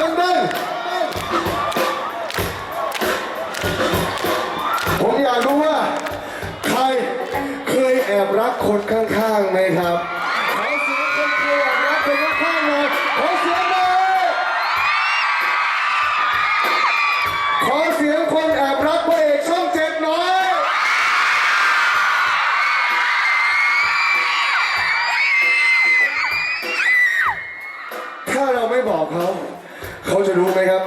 ดังๆผมอยากรู้ว่า ใครเคยแอบรักคนข้างๆไหมครับ ขอเสียงคนแอบรักคนข้างหน่อยขอเสียงหน่ยขอเสียงคนแอบรักพระเอกช่องเจ็ดหน่อย ถ้าเราไม่บอกเขา เขาจะรู้ไหมครับ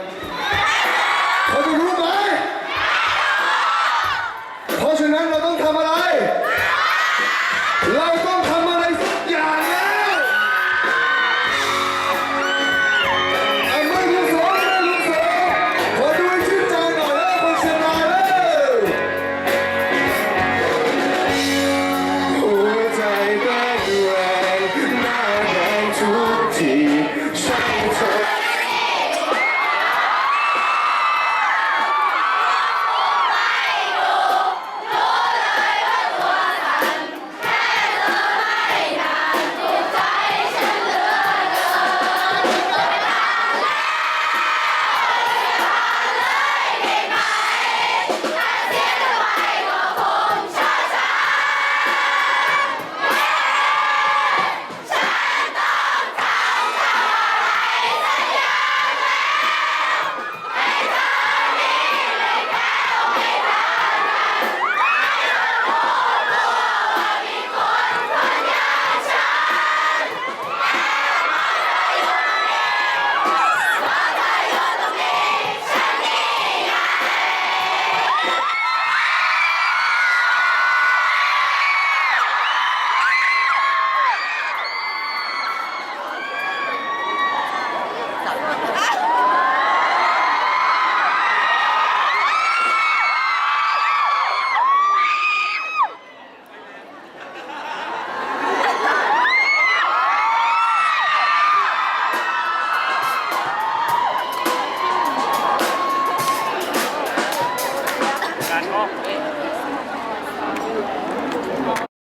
การอ้อม